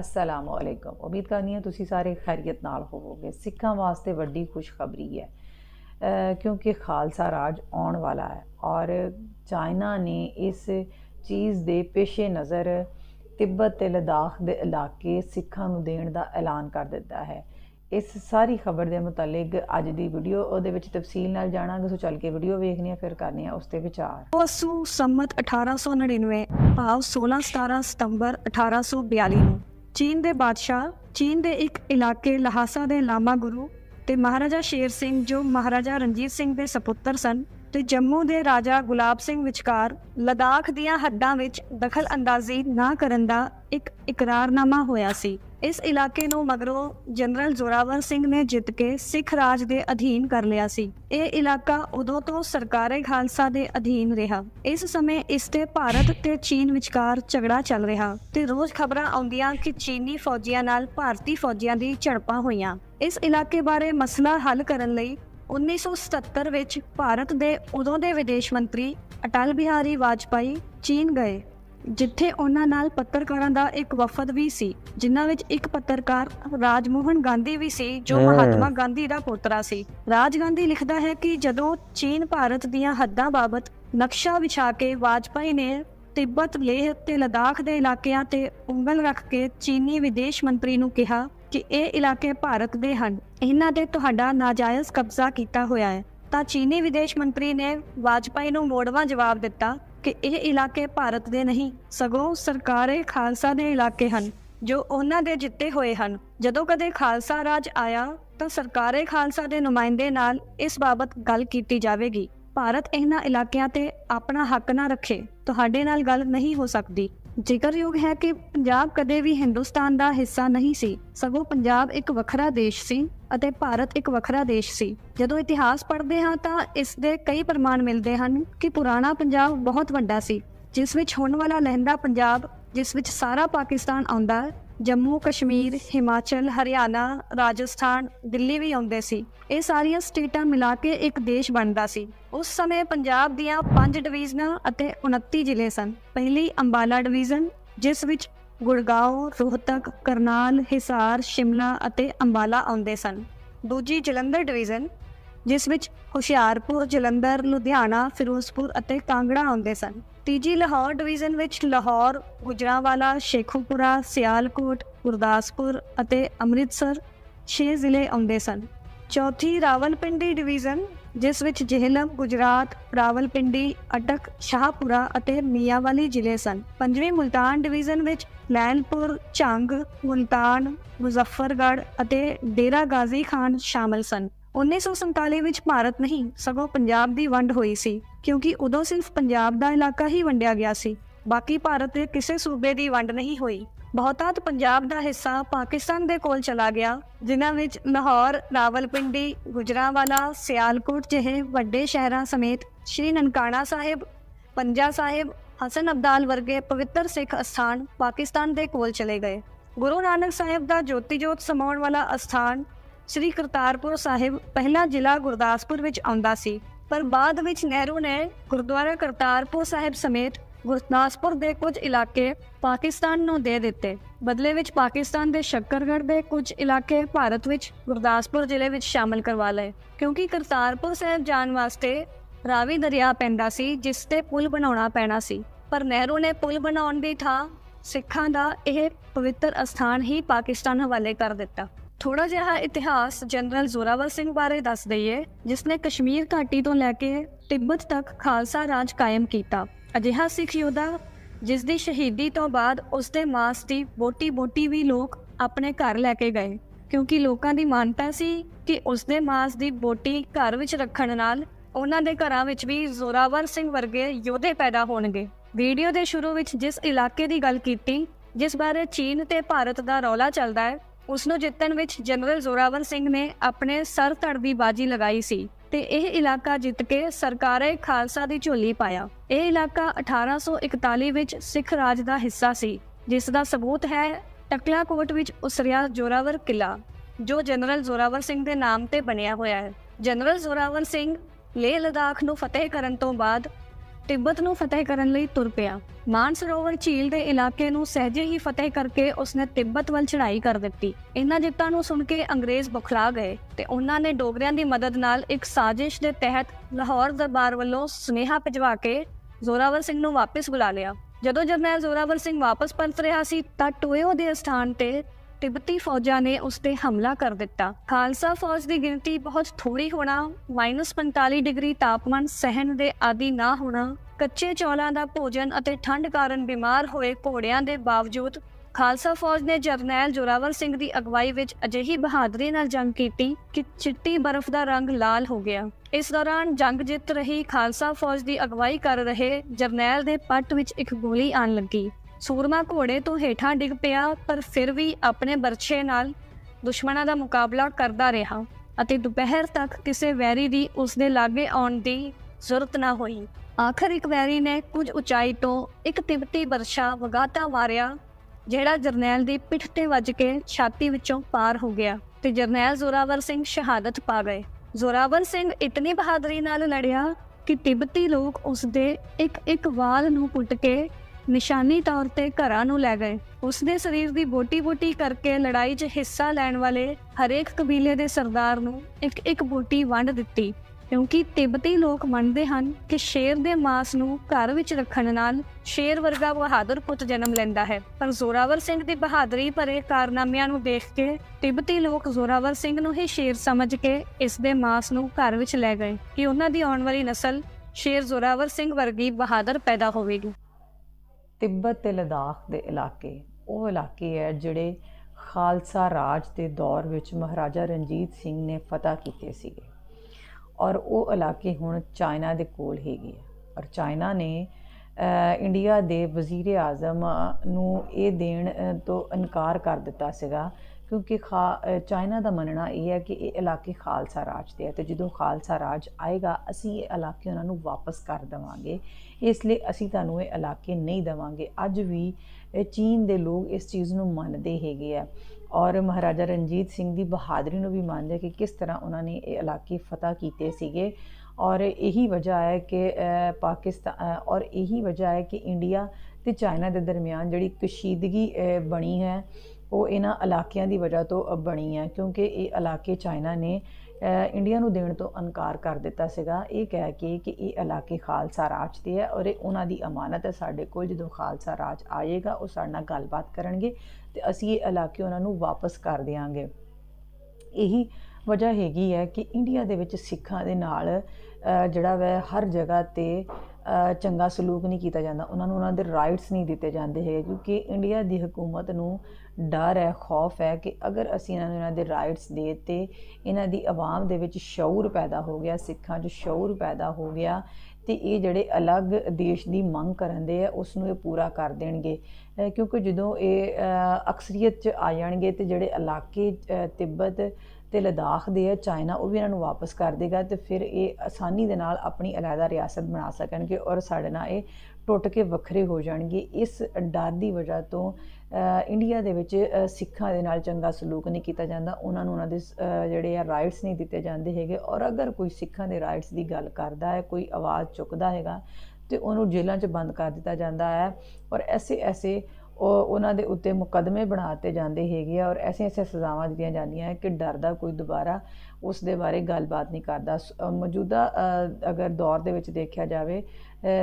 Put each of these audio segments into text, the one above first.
ਅਸਲਾਮ ਅਲੈਕਮ ਉਮੀਦ ਕਰਨੀ ਹੈ ਤੁਸੀਂ ਸਾਰੇ ਖੈਰੀਅਤ ਨਾਲ ਹੋਵੋਗੇ। ਸਿੱਖਾਂ ਵਾਸਤੇ ਵੱਡੀ ਖੁਸ਼ਖਬਰੀ ਹੈ। ਕਿਉਂਕਿ ਖਾਲਸਾ ਰਾਜ ਆਉਣ ਵਾਲਾ ਹੈ ਔਰ ਚਾਈਨਾ ਨੇ ਇਸ ਚੀਜ਼ ਦੇ ਪੇਸ਼ੇ ਨਜ਼ਰ ਤਿੱਬਤ ਤੇ ਲਦਾਖ ਦੇ ਇਲਾਕੇ ਸਿੱਖਾਂ ਨੂੰ ਦੇਣ ਦਾ ਐਲਾਨ ਕਰ ਦਿੱਤਾ ਹੈ। ਇਸ ਸਾਰੀ ਖਬਰ ਦੇ ਮੁਤਲਕ ਅੱਜ ਦੀ ਵੀਡੀਓ ਉਹਦੇ ਵਿੱਚ ਤਫਸੀਲ ਨਾਲ ਜਾਣਾਂਗੇ। ਸੋ ਚੱਲ ਕੇ ਵੀਡੀਓ ਵੇਖਣੀ ਹੈ, ਫਿਰ ਕਰਨੀ ਹੈ ਉਸ ਤੇ ਵਿਚਾਰ। ਪਸੂ ਸੰਮਤ 1899 ਭਾਵ 16-17 ਸਤੰਬਰ 1842 ਨੂੰ। ਚੀਨ ਦੇ ਬਾਦਸ਼ਾਹ, ਚੀਨ ਦੇ ਇੱਕ ਇਲਾਕੇ ਲਹਾਸਾ ਦੇ ਲਾਮਾ ਗੁਰੂ ਤੇ ਮਹਾਰਾਜਾ ਸ਼ੇਰ ਸਿੰਘ ਜੋ ਮਹਾਰਾਜਾ ਰਣਜੀਤ ਸਿੰਘ ਦੇ ਸਪੁੱਤਰ ਸਨ ਤੇ ਜੰਮੂ ਦੇ ਰਾਜਾ ਗੁਲਾਬ ਸਿੰਘ ਵਿਚਕਾਰ ਲਦਾਖ ਦੀਆਂ ਹੱਦਾਂ ਵਿੱਚ ਦਖਲ ਅੰਦਾਜ਼ੀ ਨਾ ਕਰਨ ਦਾ ਇੱਕ ਇਕਰਾਰਨਾਮਾ ਹੋਇਆ ਸੀ। ਇਸ ਇਲਾਕੇ ਨੂੰ ਮਗਰੋਂ ਜਨਰਲ ਜ਼ੋਰਾਵਰ ਸਿੰਘ ਨੇ ਜਿੱਤ ਕੇ ਸਿੱਖ ਰਾਜ ਦੇ ਅਧੀਨ ਕਰ ਲਿਆ ਸੀ। ਇਹ ਇਲਾਕਾ ਉਦੋਂ ਤੋਂ ਸਰਕਾਰੇ ਖਾਲਸਾ ਦੇ ਅਧੀਨ ਰਿਹਾ। ਇਸ ਸਮੇਂ ਇਸ ਤੇ ਭਾਰਤ ਤੇ ਚੀਨ ਵਿਚਕਾਰ ਝਗੜਾ ਚੱਲ ਰਿਹਾ ਤੇ ਰੋਜ਼ ਖਬਰਾਂ ਆਉਂਦੀਆਂ ਕਿ ਚੀਨੀ ਫੌਜੀਆਂ ਨਾਲ ਭਾਰਤੀ ਫੌਜੀਆਂ ਦੀ ਝੜਪਾਂ ਹੋਈਆਂ। ਇਸ ਇਲਾਕੇ ਬਾਰੇ ਮਸਲਾ ਹੱਲ ਕਰਨ ਲਈ 1977 ਵਿੱਚ ਭਾਰਤ ਦੇ ਉਦੋਂ ਦੇ ਵਿਦੇਸ਼ ਮੰਤਰੀ ਅਟਲ ਬਿਹਾਰੀ ਵਾਜਪਾਈ ਚੀਨ ਗਏ। ਜਿੱਥੇ ਉਹਨਾਂ ਨਾਲ ਪੱਤਰਕਾਰਾਂ ਦਾ ਇੱਕ ਵਫਦ ਵੀ ਸੀ ਜਿਨ੍ਹਾਂ ਵਿੱਚ ਇੱਕ ਪੱਤਰਕਾਰ ਰਾਜਮੋਹਨ ਗਾਂਧੀ ਵੀ ਸੀ ਜੋ। ਮਹਾਤਮਾ ਗਾਂਧੀ ਦਾ ਪੋਤਰਾ ਸੀ। ਰਾਜ ਗਾਂਧੀ ਲਿਖਦਾ ਹੈ ਕਿ ਜਦੋਂ ਚੀਨ ਭਾਰਤ ਦੀਆਂ ਹੱਦਾਂ ਬਾਬਤ ਨਕਸ਼ਾ ਵਿਛਾ ਕੇ ਵਾਜਪਾਈ ਨੇ ਤਿੱਬਤ ਲੇਹ ਤੇ ਲਦਾਖ ਦੇ ਇਲਾਕਿਆਂ ਤੇ ਉਂਗਲ ਰੱਖ ਕੇ ਚੀਨੀ ਵਿਦੇਸ਼ ਮੰਤਰੀ ਨੂੰ ਕਿਹਾ ਕਿ ਇਹ ਇਲਾਕੇ ਭਾਰਤ ਦੇ ਹਨ। ਇਹਨਾਂ ਤੇ ਤੁਹਾਡਾ ਨਾਜਾਇਜ਼ ਕਬਜ਼ਾ ਕੀਤਾ ਹੋਇਆ ਹੈ। ਤਾਂ ਚੀਨੀ ਵਿਦੇਸ਼ ਮੰਤਰੀ ਨੇ ਵਾਜਪਾਈ ਨੂੰ ਮੋੜਵਾਂ ਜਵਾਬ ਦਿੱਤਾ ਕਿ ਇਹ ਇਲਾਕੇ ਭਾਰਤ ਦੇ ਨਹੀਂ, ਸਗੋਂ ਸਰਕਾਰੇ ਖਾਲਸਾ ਦੇ ਇਲਾਕੇ ਹਨ, ਜੋ ਉਹਨਾਂ ਦੇ ਜਿੱਤੇ ਹੋਏ ਹਨ। ਜਦੋਂ ਕਦੇ ਖਾਲਸਾ ਰਾਜ ਆਇਆ, ਤਾਂ ਸਰਕਾਰੇ ਖਾਲਸਾ ਦੇ ਨੁਮਾਇੰਦੇ ਨਾਲ ਇਸ ਬਾਬਤ ਗੱਲ ਕੀਤੀ ਜਾਵੇਗੀ। ਭਾਰਤ ਇਹਨਾਂ ਇਲਾਕਿਆਂ ਤੇ ਆਪਣਾ ਹੱਕ ਨਾ ਰੱਖੇ, ਤੁਹਾਡੇ ਨਾਲ ਗੱਲ ਨਹੀਂ ਹੋ ਸਕਦੀ। ਜ਼ਿਕਰਯੋਗ ਹੈ ਕਿ ਪੰਜਾਬ ਕਦੇ ਵੀ ਹਿੰਦੁਸਤਾਨ ਦਾ ਹਿੱਸਾ ਨਹੀਂ ਸੀ, ਸਗੋਂ ਪੰਜਾਬ ਇੱਕ ਵੱਖਰਾ ਦੇਸ਼ ਸੀ ਅਤੇ ਭਾਰਤ ਇੱਕ ਵੱਖਰਾ ਦੇਸ਼ ਸੀ। ਜਦੋਂ ਇਤਿਹਾਸ ਪੜ੍ਹਦੇ ਹਾਂ ਤਾਂ ਇਸ ਦੇ ਕਈ ਪ੍ਰਮਾਣ ਮਿਲਦੇ ਹਨ ਕਿ ਪੁਰਾਣਾ ਪੰਜਾਬ ਬਹੁਤ ਵੱਡਾ ਸੀ, ਜਿਸ ਵਿੱਚ ਹੁਣ ਵਾਲਾ ਲਹਿੰਦਾ ਪੰਜਾਬ, ਜਿਸ ਵਿੱਚ ਸਾਰਾ ਪਾਕਿਸਤਾਨ ਆਉਂਦਾ ਹੈ ਜੰਮੂ, ਕਸ਼ਮੀਰ, ਹਿਮਾਚਲ, ਹਰਿਆਣਾ, ਰਾਜਸਥਾਨ, ਦਿੱਲੀ ਵੀ ਆਉਂਦੇ ਸੀ। ਇਹ ਸਾਰੀਆਂ ਸਟੇਟਾਂ ਮਿਲਾ ਕੇ ਇੱਕ ਦੇਸ਼ ਬਣਦਾ ਸੀ। ਉਸ ਸਮੇਂ ਪੰਜਾਬ ਦੀਆਂ 5 ਡਿਵੀਜ਼ਨਾਂ ਅਤੇ 29 ਜ਼ਿਲ੍ਹੇ ਸਨ। ਪਹਿਲੀ ਅੰਬਾਲਾ ਡਿਵੀਜ਼ਨ, ਜਿਸ ਵਿੱਚ ਗੁੜਗਾਉਂ ਰੋਹਤਕ ਕਰਨਾਲ, ਹਿਸਾਰ, ਸ਼ਿਮਲਾ ਅਤੇ ਅੰਬਾਲਾ ਆਉਂਦੇ ਸਨ। ਦੂਜੀ ਜਲੰਧਰ ਡਿਵੀਜ਼ਨ, ਜਿਸ ਵਿੱਚ ਹੁਸ਼ਿਆਰਪੁਰ, ਜਲੰਧਰ, ਲੁਧਿਆਣਾ, ਫਿਰੋਜ਼ਪੁਰ ਅਤੇ ਕਾਂਗੜਾ ਆਉਂਦੇ ਸਨ। ਤੀਜੀ ਲਾਹੌਰ ਡਿਵੀਜ਼ਨ ਵਿੱਚ ਲਾਹੌਰ, ਗੁਜਰਾਂਵਾਲਾ, ਸ਼ੇਖੂਪੁਰਾ, ਸਿਆਲਕੋਟ, ਗੁਰਦਾਸਪੁਰ ਅਤੇ ਅੰਮ੍ਰਿਤਸਰ 6 ਜ਼ਿਲ੍ਹੇ ਆਉਂਦੇ ਸਨ। ਚੌਥੀ ਰਾਵਲਪਿੰਡੀ ਡਿਵੀਜ਼ਨ ਜਿਸ ਵਿੱਚ ਜੇਹਲਮ, ਗੁਜਰਾਤ, ਰਾਵਲਪਿੰਡੀ, ਅਟਕ, ਸ਼ਾਹਪੁਰਾ ਅਤੇ ਮੀਆਂਵਾਲੀ ਜ਼ਿਲ੍ਹੇ ਸਨ। ਪੰਜਵੀਂ ਮੁਲਤਾਨ ਡਿਵੀਜ਼ਨ ਵਿੱਚ ਲੈਲਪੁਰ ਝੰਗ, ਮੁਲਤਾਨ, ਮੁਜ਼ੱਫਰਗੜ੍ਹ ਅਤੇ ਡੇਰਾ ਗਾਜ਼ੀ ਖਾਨ ਸ਼ਾਮਲ ਸਨ। 1947 ਵਿੱਚ ਭਾਰਤ ਨਹੀਂ, ਸਗੋਂ ਪੰਜਾਬ ਦੀ ਵੰਡ ਹੋਈ ਸੀ, ਕਿਉਂਕਿ ਉਦੋਂ ਸਿਰਫ ਪੰਜਾਬ ਦਾ ਇਲਾਕਾ ਹੀ ਵੰਡਿਆ ਗਿਆ ਸੀ। ਬਾਕੀ ਭਾਰਤ ਦੇ ਕਿਸੇ ਸੂਬੇ ਦੀ ਵੰਡ ਨਹੀਂ ਹੋਈ। ਬਹੁਤਾਤ ਪੰਜਾਬ ਦਾ ਹਿੱਸਾ ਪਾਕਿਸਤਾਨ ਦੇ ਕੋਲ ਚਲਾ ਗਿਆ, ਜਿਨ੍ਹਾਂ ਵਿੱਚ ਲਾਹੌਰ, ਰਾਵਲਪਿੰਡੀ, ਗੁਜਰਾਂਵਾਲਾ, ਸਿਆਲਕੋਟ ਜਿਹੇ ਵੱਡੇ ਸ਼ਹਿਰਾਂ ਸਮੇਤ ਸ਼੍ਰੀ ਨਨਕਾਣਾ ਸਾਹਿਬ, ਪੰਜਾ ਸਾਹਿਬ, ਹਸਨ ਅਬਦਾਲ ਵਰਗੇ ਪਵਿੱਤਰ ਸਿੱਖ ਅਸਥਾਨ ਪਾਕਿਸਤਾਨ ਦੇ ਕੋਲ ਚਲੇ ਗਏ। ਗੁਰੂ ਨਾਨਕ ਸਾਹਿਬ ਦਾ ਜੋਤੀ ਜੋਤ ਸਮਾਉਣ ਵਾਲਾ ਅਸਥਾਨ ਸ੍ਰੀ ਕਰਤਾਰਪੁਰ ਸਾਹਿਬ ਪਹਿਲਾ ਜ਼ਿਲ੍ਹਾ ਗੁਰਦਾਸਪੁਰ ਵਿੱਚ ਆਉਂਦਾ ਸੀ, ਪਰ ਬਾਅਦ ਵਿੱਚ ਨਹਿਰੂ ਨੇ ਗੁਰਦੁਆਰਾ ਕਰਤਾਰਪੁਰ ਸਾਹਿਬ ਸਮੇਤ ਗੁਰਦਾਸਪੁਰ ਦੇ ਕੁਝ ਇਲਾਕੇ ਪਾਕਿਸਤਾਨ ਨੂੰ ਦੇ ਦਿੱਤੇ। ਬਦਲੇ ਵਿੱਚ ਪਾਕਿਸਤਾਨ ਦੇ ਸ਼ੱਕਰਗੜ੍ਹ ਦੇ ਕੁਝ ਇਲਾਕੇ ਭਾਰਤ ਵਿੱਚ ਗੁਰਦਾਸਪੁਰ ਜ਼ਿਲ੍ਹੇ ਵਿੱਚ ਸ਼ਾਮਲ ਕਰਵਾ ਲਏ। ਕਿਉਂਕਿ ਕਰਤਾਰਪੁਰ ਸਾਹਿਬ ਜਾਣ ਵਾਸਤੇ ਰਾਵੀ ਦਰਿਆ ਪੈਂਦਾ ਸੀ, ਜਿਸ ਤੇ ਪੁਲ ਬਣਾਉਣਾ ਪੈਣਾ ਸੀ। ਪਰ ਨਹਿਰੂ ਨੇ ਪੁਲ ਬਣਾਉਣ ਦੀ ਥਾਂ ਸਿੱਖਾਂ ਦਾ ਇਹ ਪਵਿੱਤਰ ਅਸਥਾਨ ਹੀ ਪਾਕਿਸਤਾਨ ਹਵਾਲੇ ਕਰ ਦਿੱਤਾ। ਥੋੜਾ ਜਿਹਾ ਇਤਿਹਾਸ ਜਨਰਲ ਜ਼ੋਰਾਵਰ ਸਿੰਘ ਬਾਰੇ ਦੱਸ ਦਈਏ, ਜਿਸ ਨੇ ਕਸ਼ਮੀਰ ਘਾਟੀ ਤੋਂ ਲੈ ਕੇ ਤਿੱਬਤ ਤੱਕ ਖਾਲਸਾ ਰਾਜ ਕਾਇਮ ਕੀਤਾ। ਅਜਿਹਾ ਸਿੱਖ ਯੋਧਾ ਜਿਸ ਦੀ ਸ਼ਹੀਦੀ ਤੋਂ ਬਾਅਦ ਉਸ ਦੇ ਮਾਸ ਦੀ ਬੋਟੀ-ਬੋਟੀ ਵੀ ਲੋਕ ਆਪਣੇ ਘਰ ਲੈ ਕੇ ਗਏ, ਕਿਉਂਕਿ ਲੋਕਾਂ ਦੀ ਮਾਨਤਾ ਸੀ ਕਿ ਉਸ ਦੇ ਮਾਸ ਦੀ ਬੋਟੀ ਘਰ ਵਿੱਚ ਰੱਖਣ ਨਾਲ ਉਹਨਾਂ ਦੇ ਘਰਾਂ ਵਿੱਚ ਵੀ ਜ਼ੋਰਾਵਰ ਸਿੰਘ ਵਰਗੇ ਯੋਧੇ ਪੈਦਾ ਹੋਣਗੇ। ਵੀਡੀਓ ਦੇ ਸ਼ੁਰੂ ਵਿੱਚ ਜਿਸ ਇਲਾਕੇ ਦੀ ਗੱਲ ਕੀਤੀ, ਜਿਸ ਬਾਰੇ ਚੀਨ ਤੇ ਭਾਰਤ ਦਾ ਰੌਲਾ ਚੱਲਦਾ ਹੈ ਉਸ ਨੂੰ ਜਿੱਤਣ ਵਿੱਚ ਜਨਰਲ ਜ਼ੋਰਾਵਰ ਸਿੰਘ ਨੇ ਆਪਣੇ ਸਰ ਧੜ ਦੀ ਬਾਜੀ ਲਗਾਈ ਸੀ। ਤੇ ਇਹ ਇਲਾਕਾ ਜਿੱਤ ਕੇ ਸਰਕਾਰੇ ਖਾਲਸਾ ਦੀ ਝੋਲੀ ਪਾਇਆ। ਇਹ ਇਲਾਕਾ 1841 ਵਿੱਚ ਸਿੱਖ ਰਾਜ ਦਾ ਹਿੱਸਾ ਸੀ, ਜਿਸ ਦਾ ਸਬੂਤ ਹੈ ਟਕਲਾ ਕੋਟ ਵਿੱਚ ਉਸਰਿਆ ਜ਼ੋਰਾਵਰ ਕਿਲਾ, ਜੋ ਜਨਰਲ ਜ਼ੋਰਾਵਰ ਸਿੰਘ ਦੇ ਨਾਮ ਤੇ ਬਣਿਆ ਹੋਇਆ ਹੈ। ਜਨਰਲ ਜ਼ੋਰਾਵਰ ਸਿੰਘ ਲੇਹ ਲਦਾਖ ਨੂੰ ਫਤਿਹ ਕਰਨ ਤੋਂ ਬਾਅਦ ਤਿੱਬਤ ਨੂੰ ਫਤਿਹ ਕਰਨ ਲਈ ਤੁਰ ਪਿਆ। ਮਾਨਸਰੋਵਰ ਝੀਲ ਦੇ ਇਲਾਕੇ ਨੂੰ ਸਹਿਜੇ ਹੀ ਫਤਿਹ ਕਰਕੇ ਉਸਨੇ ਤਿੱਬਤ ਵੱਲ ਚੜ੍ਹਾਈ ਕਰ ਦਿੱਤੀ। ਇਹਨਾਂ ਜਿੱਤਾਂ ਨੂੰ ਸੁਣ ਕੇ ਅੰਗਰੇਜ਼ ਬੁਖਲਾ ਗਏ ਤੇ ਉਹਨਾਂ ਨੇ ਡੋਗਰਿਆਂ ਦੀ ਮਦਦ ਨਾਲ ਇੱਕ ਸਾਜ਼ਿਸ਼ ਦੇ ਤਹਿਤ ਲਾਹੌਰ ਦਰਬਾਰ ਵੱਲੋਂ ਸੁਨੇਹਾ ਭਿਜਵਾ ਕੇ ਜ਼ੋਰਾਵਰ ਸਿੰਘ ਨੂੰ ਵਾਪਸ ਬੁਲਾ ਲਿਆ। ਜਦੋਂ ਜਰਨੈਲ ਜ਼ੋਰਾਵਰ ਸਿੰਘ ਵਾਪਸ ਪਰਤ ਰਿਹਾ ਸੀ ਤਾਂ ਟੋਇਓ ਦੇ ਸਥਾਨ ਤੇ ਤਿੱਬਤੀ ਫੌਜਾਂ ਨੇ ਉਸ ਤੇ ਹਮਲਾ ਕਰ ਦਿੱਤਾ। ਖਾਲਸਾ ਫੌਜ ਦੀ ਗਿਣਤੀ ਬਹੁਤ ਥੋੜੀ ਹੋਣਾ -45 ਡਿਗਰੀ ਤਾਪਮਾਨ ਸਹਿਣ ਦੇ ਆਦੀ ਨਾ ਹੋਣਾ, ਕੱਚੇ ਚੌਲਾਂ ਦਾ ਭੋਜਨ ਅਤੇ ਠੰਡ ਕਾਰਨ ਬਿਮਾਰ ਹੋਏ ਘੋੜਿਆਂ ਦੇ ਬਾਵਜੂਦ ਖਾਲਸਾ ਫੌਜ ਨੇ ਜਰਨੈਲ ਜੋਰਾਵਰ ਸਿੰਘ ਦੀ ਅਗਵਾਈ ਵਿੱਚ ਅਜਿਹੀ ਬਹਾਦਰੀ ਨਾਲ ਜੰਗ ਕੀਤੀ ਕਿ ਚਿੱਟੀ ਬਰਫ਼ ਦਾ ਰੰਗ ਲਾਲ ਹੋ ਗਿਆ। ਇਸ ਦੌਰਾਨ ਜੰਗ ਜਿੱਤ ਰਹੀ ਖਾਲਸਾ ਫੌਜ ਦੀ ਅਗਵਾਈ ਕਰ ਰਹੇ ਜਰਨੈਲ ਦੇ ਪੱਟ ਵਿੱਚ ਇੱਕ ਗੋਲੀ ਆਣ ਲੱਗੀ। ਸੂਰਮਾ ਘੋੜੇ ਤੋਂ ਹੇਠਾਂ ਡਿੱਗ ਪਿਆ, ਪਰ ਫਿਰ ਵੀ ਆਪਣੇ ਬਰਛੇ ਨਾਲ ਦੁਸ਼ਮਣਾਂ ਦਾ ਮੁਕਾਬਲਾ ਕਰਦਾ ਰਿਹਾ ਅਤੇ ਦੁਪਹਿਰ ਤੱਕ ਕਿਸੇ ਵੈਰੀ ਦੀ ਉਸਦੇ ਲਾਗੇ ਆਉਣ ਦੀ ਜ਼ਰੂਰਤ ਨਾ ਹੋਈ। ਆਖਰ ਇੱਕ ਵੈਰੀ ਨੇ ਕੁਝ ਉਚਾਈ ਤੋਂ ਇੱਕ ਤਿੱਬਤੀ ਬਰਸ਼ਾ ਵਗਾਤਾ ਮਾਰਿਆ, ਜਿਹੜਾ ਜਰਨੈਲ ਦੀ ਪਿੱਠ ਤੇ ਵੱਜ ਕੇ ਛਾਤੀ ਵਿੱਚੋਂ ਪਾਰ ਹੋ ਗਿਆ ਤੇ ਜਰਨੈਲ ਜ਼ੋਰਾਵਰ ਸਿੰਘ ਸ਼ਹਾਦਤ ਪਾ ਗਏ। ਜ਼ੋਰਾਵਰ ਸਿੰਘ ਇਤਨੀ ਬਹਾਦਰੀ ਨਾਲ ਲੜਿਆ ਕਿ ਤਿਬਤੀ ਲੋਕ ਉਸ ਦੇ ਇੱਕ ਇੱਕ ਵਾਲ ਨੂੰ ਪੁੱਟ ਕੇ ਨਿਸ਼ਾਨੀ ਤੌਰ ਤੇ ਘਰਾਂ ਨੂੰ ਲੈ ਗਏ। ਉਸ ਦੇ ਸਰੀਰ ਦੀ ਬੋਟੀ-ਬੋਟੀ ਕਰਕੇ ਲੜਾਈ 'ਚ ਹਿੱਸਾ ਲੈਣ ਵਾਲੇ ਹਰੇਕ ਕਬੀਲੇ ਦੇ ਸਰਦਾਰ ਨੂੰ ਇੱਕ ਇੱਕ ਬੋਟੀ ਵੰਡ ਦਿੱਤੀ। ਕਿਉਂਕਿ ਤਿੱਬਤੀ ਲੋਕ ਮੰਨਦੇ ਹਨ ਕਿ ਸ਼ੇਰ ਦੇ ਮਾਸ ਨੂੰ ਘਰ ਵਿੱਚ ਰੱਖਣ ਨਾਲ ਸ਼ੇਰ ਵਰਗਾ ਬਹਾਦਰ ਪੁੱਤ ਜਨਮ ਲੈਂਦਾ ਹੈ। ਪਰ ਜ਼ੋਰਾਵਰ ਸਿੰਘ ਦੀ ਬਹਾਦਰੀ ਭਰੇ ਕਾਰਨਾਮਿਆਂ ਨੂੰ ਦੇਖ ਕੇ ਤਿੱਬਤੀ ਲੋਕ ਜ਼ੋਰਾਵਰ ਸਿੰਘ ਨੂੰ ਹੀ ਸ਼ੇਰ ਸਮਝ ਕੇ ਇਸ ਦੇ ਮਾਸ ਨੂੰ ਘਰ ਵਿੱਚ ਲੈ ਗਏ ਕਿ ਉਹਨਾਂ ਦੀ ਆਉਣ ਵਾਲੀ ਨਸਲ ਸ਼ੇਰ ਜ਼ੋਰਾਵਰ ਸਿੰਘ ਵਰਗੀ ਬਹਾਦਰ ਪੈਦਾ ਹੋਵੇਗੀ। ਤਿੱਬਤ ਤੇ ਲਦਾਖ ਦੇ ਇਲਾਕੇ। ਉਹ ਇਲਾਕੇ ਹੈ ਜਿਹੜੇ ਖਾਲਸਾ ਰਾਜ ਦੇ ਦੌਰ ਵਿੱਚ ਮਹਾਰਾਜਾ ਰਣਜੀਤ ਸਿੰਘ ਨੇ ਫਤਹ ਕੀਤੇ ਸੀਗੇ ਔਰ ਉਹ ਇਲਾਕੇ ਹੁਣ ਚਾਈਨਾ ਦੇ ਕੋਲ ਹੈਗੇ ਆ। ਔਰ ਚਾਈਨਾ ਨੇ ਇੰਡੀਆ ਦੇ ਵਜ਼ੀਰ ਆਜ਼ਮ ਨੂੰ ਇਹ ਦੇਣ ਤੋਂ ਇਨਕਾਰ ਕਰ ਦਿੱਤਾ ਸੀਗਾ ਕਿਉਂਕਿ ਚਾਈਨਾ ਦਾ ਮੰਨਣਾ ਇਹ ਹੈ ਕਿ ਇਹ ਇਲਾਕੇ ਖਾਲਸਾ ਰਾਜ ਦੇ ਹੈ ਤੇ ਜਦੋਂ ਖਾਲਸਾ ਰਾਜ ਆਏਗਾ, ਅਸੀਂ ਇਹ ਇਲਾਕੇ ਉਹਨਾਂ ਨੂੰ ਵਾਪਸ ਕਰ ਦੇਵਾਂਗੇ। ਇਸ ਲਈ ਅਸੀਂ ਤੁਹਾਨੂੰ ਇਹ ਇਲਾਕੇ ਨਹੀਂ ਦੇਵਾਂਗੇ। ਅੱਜ ਵੀ ਚੀਨ ਦੇ ਲੋਕ ਇਸ ਚੀਜ਼ ਨੂੰ ਮੰਨਦੇ ਹੈਗੇ ਆ। ਔਰ ਮਹਾਰਾਜਾ ਰਣਜੀਤ ਸਿੰਘ ਦੀ ਬਹਾਦਰੀ ਨੂੰ ਵੀ ਮੰਨਦੇ ਕਿ ਕਿਸ ਤਰ੍ਹਾਂ ਉਹਨਾਂ ਨੇ ਇਹ ਇਲਾਕੇ ਫਤਹ ਕੀਤੇ ਸੀਗੇ। ਔਰ ਇਹੀ ਵਜ੍ਹਾ ਹੈ ਕਿ ਪਾਕਿਸਤਾਨ ਔਰ ਇਹੀ ਵਜ੍ਹਾ ਹੈ ਕਿ ਇੰਡੀਆ ਤੇ ਚਾਈਨਾ ਦੇ ਦਰਮਿਆਨ ਜਿਹੜੀ ਕਸ਼ੀਦਗੀ ਬਣੀ ਹੈ ਉਹ ਇਹਨਾਂ ਇਲਾਕਿਆਂ ਦੀ ਵਜ੍ਹਾ ਤੋਂ ਬਣੀ ਹੈ ਕਿਉਂਕਿ ਇਹ ਇਲਾਕੇ ਚਾਈਨਾ ਨੇ ਇੰਡੀਆ ਨੂੰ ਦੇਣ ਤੋਂ ਇਨਕਾਰ ਕਰ ਦਿੱਤਾ ਸੀਗਾ। ਇਹ ਕਹਿ ਕੇ ਕਿ ਇਹ ਇਲਾਕੇ ਖਾਲਸਾ ਰਾਜ ਦੇ ਹੈ ਔਰ ਇਹ ਉਹਨਾਂ ਦੀ ਅਮਾਨਤ ਹੈ। ਸਾਡੇ ਕੋਲ ਜਦੋਂ ਖਾਲਸਾ ਰਾਜ ਆਏਗਾ, ਉਹ ਸਾਡੇ ਨਾਲ ਗੱਲਬਾਤ ਕਰਨਗੇ ਤੇ ਅਸੀਂ ਇਹ ਇਲਾਕੇ ਉਹਨਾਂ ਨੂੰ ਵਾਪਸ ਕਰ ਦੇਵਾਂਗੇ ਇਹੀ ਵਜ੍ਹਾ ਹੈਗੀ ਹੈ ਕਿ ਇੰਡੀਆ ਦੇ ਵਿੱਚ ਸਿੱਖਾਂ ਦੇ ਨਾਲ ਜਿਹੜਾ ਵੈ ਹਰ ਜਗ੍ਹਾ ਤੇ ਚੰਗਾ ਸਲੂਕ ਨਹੀਂ ਕੀਤਾ ਜਾਂਦਾ। ਉਹਨਾਂ ਨੂੰ ਉਹਨਾਂ ਦੇ ਰਾਈਟਸ ਨਹੀਂ ਦਿੱਤੇ ਜਾਂਦੇ ਹੈਗੇ, ਕਿਉਂਕਿ ਇੰਡੀਆ ਦੀ ਹਕੂਮਤ ਨੂੰ ਡਰ ਹੈ, ਖੌਫ ਹੈ ਕਿ ਅਗਰ ਅਸੀਂ ਇਹਨਾਂ ਨੂੰ ਇਹਨਾਂ ਦੇ ਰਾਈਟਸ ਦੇ ਤੇ ਇਹਨਾਂ ਦੀ ਆਵਾਮ ਦੇ ਵਿੱਚ ਸ਼ੌਰ ਪੈਦਾ ਹੋ ਗਿਆ, ਸਿੱਖਾਂ 'ਚ ਸ਼ੌਰ ਪੈਦਾ ਹੋ ਗਿਆ, ਤੇ ਇਹ ਜਿਹੜੇ ਅਲੱਗ ਦੇਸ਼ ਦੀ ਮੰਗ ਕਰਨ ਦੇ ਆ ਉਸ ਨੂੰ ਇਹ ਪੂਰਾ ਕਰ ਦੇਣਗੇ। ਕਿਉਂਕਿ ਜਦੋਂ ਇਹ ਅਕਸਰੀਅਤ 'ਚ ਆ ਜਾਣਗੇ ਤੇ ਜਿਹੜੇ ਇਲਾਕੇ ਤਿੱਬਤ ਤੇ ਲਦਾਖ ਦੇ ਆ, ਚਾਈਨਾ ਉਹ ਵੀ ਇਹਨਾਂ ਨੂੰ ਵਾਪਸ ਕਰ ਦੇਗਾ ਤੇ ਫਿਰ ਇਹ ਆਸਾਨੀ ਦੇ ਨਾਲ ਆਪਣੀ ਅਲੱਗਾ ਰਿਆਸਤ ਬਣਾ ਸਕਣਗੇ ਔਰ ਸਾਡੇ ਨਾਲ ਇਹ ਟੁੱਟ ਕੇ ਵੱਖਰੇ ਹੋ ਜਾਣਗੇ। ਇਸ ਡਰ ਦੀ ਵਜ੍ਹਾ ਤੋਂ ਇੰਡੀਆ ਦੇ ਵਿੱਚ ਸਿੱਖਾਂ ਦੇ ਨਾਲ ਚੰਗਾ ਸਲੂਕ ਨਹੀਂ ਕੀਤਾ ਜਾਂਦਾ। ਉਹਨਾਂ ਨੂੰ ਉਹਨਾਂ ਦੇ ਜਿਹੜੇ ਆ ਰਾਈਟਸ ਨਹੀਂ ਦਿੱਤੇ ਜਾਂਦੇ ਹੈਗੇ ਔਰ ਅਗਰ ਕੋਈ ਸਿੱਖਾਂ ਦੇ ਰਾਈਟਸ ਦੀ ਗੱਲ ਕਰਦਾ ਹੈ, ਕੋਈ ਆਵਾਜ਼ ਚੁੱਕਦਾ ਹੈਗਾ ਤੇ ਉਹਨੂੰ ਜੇਲ੍ਹਾਂ 'ਚ ਬੰਦ ਕਰ ਦਿੱਤਾ ਜਾਂਦਾ ਹੈ ਔਰ ਐਸੇ ਐਸੇ ਉਹ ਉਹਨਾਂ ਦੇ ਉੱਤੇ ਮੁਕਦਮੇ ਬਣਾਤੇ ਜਾਂਦੇ ਹੈਗੇ ਆ ਔਰ ਐਸੀਆਂ ਐਸੀਆਂ ਸਜ਼ਾਵਾਂ ਦਿੱਤੀਆਂ ਜਾਂਦੀਆਂ ਹੈ ਕਿ ਡਰ ਦਾ ਕੋਈ ਦੁਬਾਰਾ ਉਸ ਦੇ ਬਾਰੇ ਗੱਲਬਾਤ ਨਹੀਂ ਕਰਦਾ। ਮੌਜੂਦਾ ਅਗਰ ਦੌਰ ਦੇ ਵਿੱਚ ਦੇਖਿਆ ਜਾਵੇ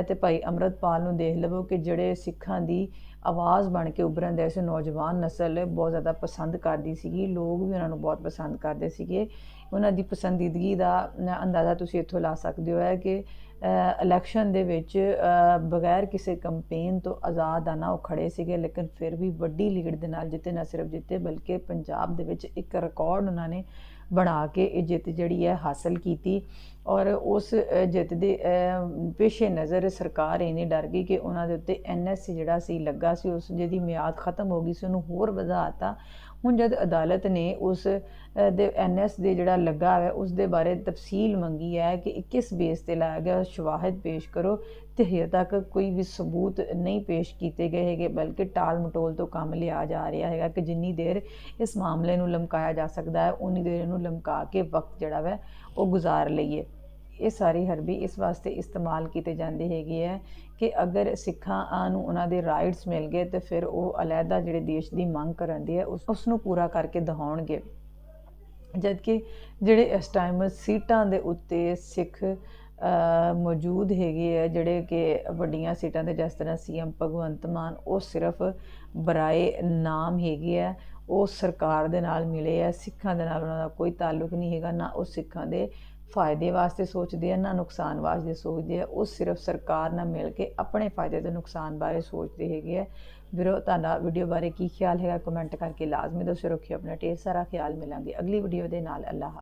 ਤੇ ਭਾਈ ਅਮਰਤਪਾਲ ਨੂੰ ਦੇਖ ਲਵੋ ਕਿ ਜਿਹੜੇ ਸਿੱਖਾਂ ਦੀ ਆਵਾਜ਼ ਬਣ ਕੇ ਉਭਰਨ ਦੇ ਐਸੇ ਨੌਜਵਾਨ ਨਸਲ ਬਹੁਤ ਜ਼ਿਆਦਾ ਪਸੰਦ ਕਰਦੀ ਸੀਗੀ। ਲੋਕ ਵੀ ਉਹਨਾਂ ਨੂੰ ਬਹੁਤ ਪਸੰਦ ਕਰਦੇ ਸੀਗੇ। ਉਹਨਾਂ ਦੀ ਪਸੰਦੀਦਗੀ ਦਾ ਅੰਦਾਜ਼ਾ ਤੁਸੀਂ ਇੱਥੋਂ ਲਾ ਸਕਦੇ ਹੋ ਹੈ ਕਿ ਇਲੈਕਸ਼ਨ ਦੇ ਵਿੱਚ ਬਗੈਰ ਕਿਸੇ ਕੈਂਪੇਨ ਤੋਂ ਆਜ਼ਾਦ ਆਨਾ ਉਹ ਖੜੇ ਸੀਗੇ, ਲੇਕਿਨ ਫਿਰ ਵੀ ਵੱਡੀ ਲੀਡ ਦੇ ਨਾਲ ਜਿੱਤੇ ਨਾ ਸਿਰਫ ਜਿੱਤੇ, ਬਲਕਿ ਪੰਜਾਬ ਦੇ ਵਿੱਚ ਇੱਕ ਰਿਕਾਰਡ ਉਹਨਾਂ ਨੇ ਬਣਾ ਕੇ ਇਹ ਜਿੱਤ ਜਿਹੜੀ ਹੈ ਹਾਸਲ ਕੀਤੀ ਔਰ ਉਸ ਜਿੱਤ ਦੇ ਪੇਸ਼ੇ ਨਜ਼ਰ ਸਰਕਾਰ ਇਹਨੇ ਡਰ ਗਈ ਕਿ ਉਹਨਾਂ ਦੇ ਉੱਤੇ ਐਨਐਸਸੀ ਜਿਹੜਾ ਸੀ ਲੱਗਾ ਸੀ, ਉਸ ਜਿਹਦੀ ਮਿਆਦ ਖਤਮ ਹੋ ਗਈ ਸੀ, ਉਹਨੂੰ ਹੋਰ ਵਧਾਤਾ ਹੁਣ ਜਦ ਅਦਾਲਤ ਨੇ ਉਸ ਦੇ ਐਨਐਸ ਦੇ ਜਿਹੜਾ ਲੱਗਾ ਹੈ ਉਸ ਦੇ ਬਾਰੇ ਤਫਸੀਲ ਮੰਗੀ ਹੈ ਕਿ ਕਿਸ ਬੇਸ ਤੇ ਲਾਇਆ ਗਿਆ, ਸ਼ਵਾਹਦ ਪੇਸ਼ ਕਰੋ। ਤੇ ਹਜੇ ਤੱਕ ਕੋਈ ਵੀ ਸਬੂਤ ਨਹੀਂ ਪੇਸ਼ ਕੀਤੇ ਗਏ ਹੈਗੇ, ਬਲਕਿ ਟਾਲ ਮਟੋਲ ਤੋਂ ਕੰਮ ਲਿਆ ਜਾ ਰਿਹਾ ਹੈਗਾ ਕਿ ਜਿੰਨੀ ਦੇਰ ਇਸ ਮਾਮਲੇ ਨੂੰ ਲਮਕਾਇਆ ਜਾ ਸਕਦਾ ਹੈ ਉਨੀ ਦੇਰ ਇਹਨੂੰ ਲਮਕਾ ਕੇ ਵਕਤ ਜਿਹੜਾ ਹੈ ਉਹ ਗੁਜ਼ਾਰ ਲਈਏ। ਇਹ ਸਾਰੀ ਹਰਬੀ ਇਸ ਵਾਸਤੇ ਇਸਤੇਮਾਲ ਕੀਤੇ ਜਾਂਦੇ ਹੈਗੇ ਹੈ ਕਿ ਅਗਰ ਸਿੱਖਾਂ ਨੂੰ ਉਹਨਾਂ ਦੇ ਰਾਈਟਸ ਮਿਲ ਗਏ ਤੇ ਫਿਰ ਉਹ ਅਲੱਗਾ ਜਿਹੜੇ ਦੇਸ਼ ਦੀ ਮੰਗ ਕਰਨ ਦੀ ਹੈ ਉਸ ਨੂੰ ਪੂਰਾ ਕਰਕੇ ਦਿਖਾਉਣਗੇ। ਜਦਕਿ ਜਿਹੜੇ ਇਸ ਟਾਈਮ ਸੀਟਾਂ ਦੇ ਉੱਤੇ ਸਿੱਖ ਮੌਜੂਦ ਹੈਗੇ ਆ, ਜਿਹੜੇ ਕਿ ਵੱਡੀਆਂ ਸੀਟਾਂ ਤੇ ਜਿਸ ਤਰ੍ਹਾਂ ਸੀਐਮ ਭਗਵੰਤ ਮਾਨ, ਉਹ ਸਿਰਫ ਬਰਾਏ ਨਾਮ ਹੈਗੇ ਆ, ਉਹ ਸਰਕਾਰ ਦੇ ਨਾਲ ਮਿਲੇ ਆ, ਸਿੱਖਾਂ ਦੇ ਨਾਲ ਉਹਨਾਂ ਦਾ ਕੋਈ ਤਾਲੁਕ ਨਹੀਂ ਹੈਗਾ, ਨਾ ਉਹ ਸਿੱਖਾਂ ਦੇ ਫਾਇਦੇ ਵਾਸਤੇ ਸੋਚਦੇ ਆ, ਨਾ ਨੁਕਸਾਨ ਵਾਸਤੇ ਸੋਚਦੇ ਆ, ਉਹ ਸਿਰਫ ਸਰਕਾਰ ਨਾਲ ਮਿਲ ਕੇ ਆਪਣੇ ਫਾਇਦੇ ਤੇ ਨੁਕਸਾਨ ਬਾਰੇ ਸੋਚਦੇ ਹੈਗੇ ਆ। ਵੀਰੋ, ਤੁਹਾਡਾ ਵੀਡੀਓ ਬਾਰੇ ਕੀ ਖਿਆਲ ਹੈਗਾ ਕਮੈਂਟ ਕਰਕੇ ਲਾਜ਼ਮੀ ਦੱਸੋ, ਰੱਖਿਓ ਆਪਣਾ ਢੇਰ ਸਾਰਾ ਖਿਆਲ ਮਿਲਾਂਗੇ। ਅਗਲੀ ਵੀਡੀਓ ਦੇ ਨਾਲ ਅੱਲਾਹ